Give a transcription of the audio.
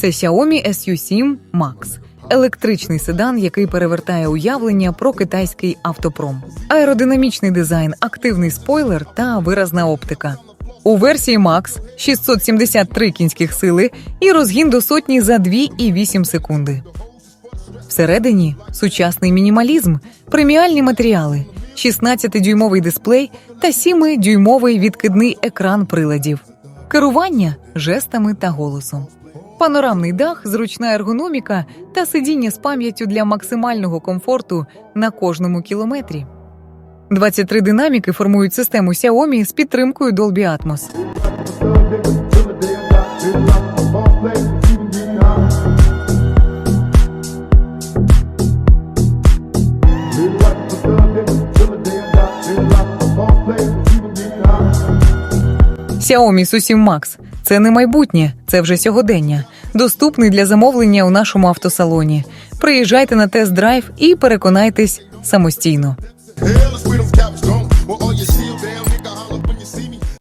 Це Xiaomi SU7 Max. Електричний седан, який перевертає уявлення про китайський автопром, аеродинамічний дизайн, активний спойлер та виразна оптика. У версії Max 673 кінських сили і розгін до сотні за 2,8 секунди. Всередині сучасний мінімалізм, преміальні матеріали, 16-дюймовий дисплей та 7-дюймовий відкидний екран приладів, керування жестами та голосом. Панорамний дах, зручна ергономіка та сидіння з пам'яттю для максимального комфорту на кожному кілометрі. 23 динаміки формують систему Xiaomi з підтримкою Dolby Atmos. Xiaomi Su7 Max – це не майбутнє, це вже сьогодення. Доступний для замовлення у нашому автосалоні. Приїжджайте на тест-драйв і переконайтесь самостійно.